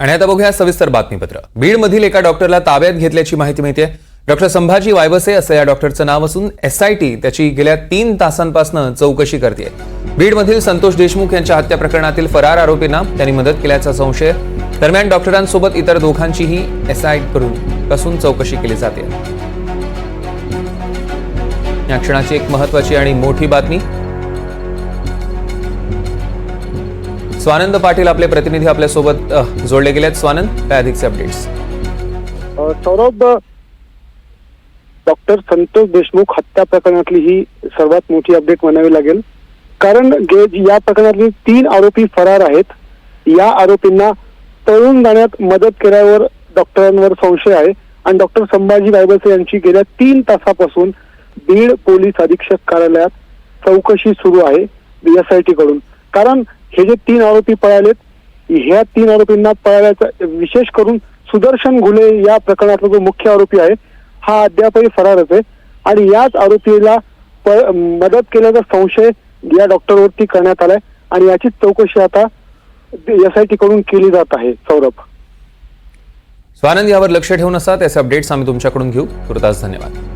आणि आता बघूया सविस्तर बातमीपत्र. बीडमधील एका डॉक्टरला ताब्यात घेतल्याची माहिती मिळते डॉक्टर संभाजी वायबसे असं या डॉक्टरचं नाव असून एसआयटी त्याची गेल्या तीन तासांपासून चौकशी करते बीडमधील संतोष देशमुख यांच्या हत्या प्रकरणातील फरार आरोपींना त्यांनी मदत केल्याचा संशय. दरम्यान डॉक्टरांसोबत इतर दोघांचीही एसआय करून कसून चौकशी केली जाते. या क्षणाची एक महत्वाची आणि मोठी बातमी. स्वानंद पाटील आपले प्रतिनिधी आपल्यासोबत सोबत जोडले आहेत स्वानंद काय अधिकचे अपडेट्स? सौरभ डॉक्टर संतोष देशमुख हत्या प्रकरणातली ही सर्वात मोठी अपडेट म्हणावी लागेल. कारण या प्रकरणातले तीन आरोपी फरार आहेत या आरोपींना तळून जाण्यात मदत केल्यावर डॉक्टरांवर संशय आहे आणि डॉक्टर संभाजी गायबसे यांची गेल्या तीन तासापासून बीड पोलीस अधीक्षक कार्यालयात चौकशी सुरू आहे बीएसआयटी कडून. कारण हे जे तीन आरोपी पळालेत ह्या तीन आरोपींना पळाल्याचा विशेष करून सुदर्शन घुले या प्रकरणातला जो मुख्य आरोपी आहे हा अद्यापही फरारच आहे. आणि याच आरोपीला मदत केल्याचा संशय या डॉक्टरवरती करण्यात आलाय. आणि याची चौकशी आता एसआयटी कडून केली जात आहे सौरभ. स्वानंद यावर लक्ष ठेवून असतात याचे अपडेट्स आम्ही तुमच्याकडून घेऊ. तुर्तास धन्यवाद.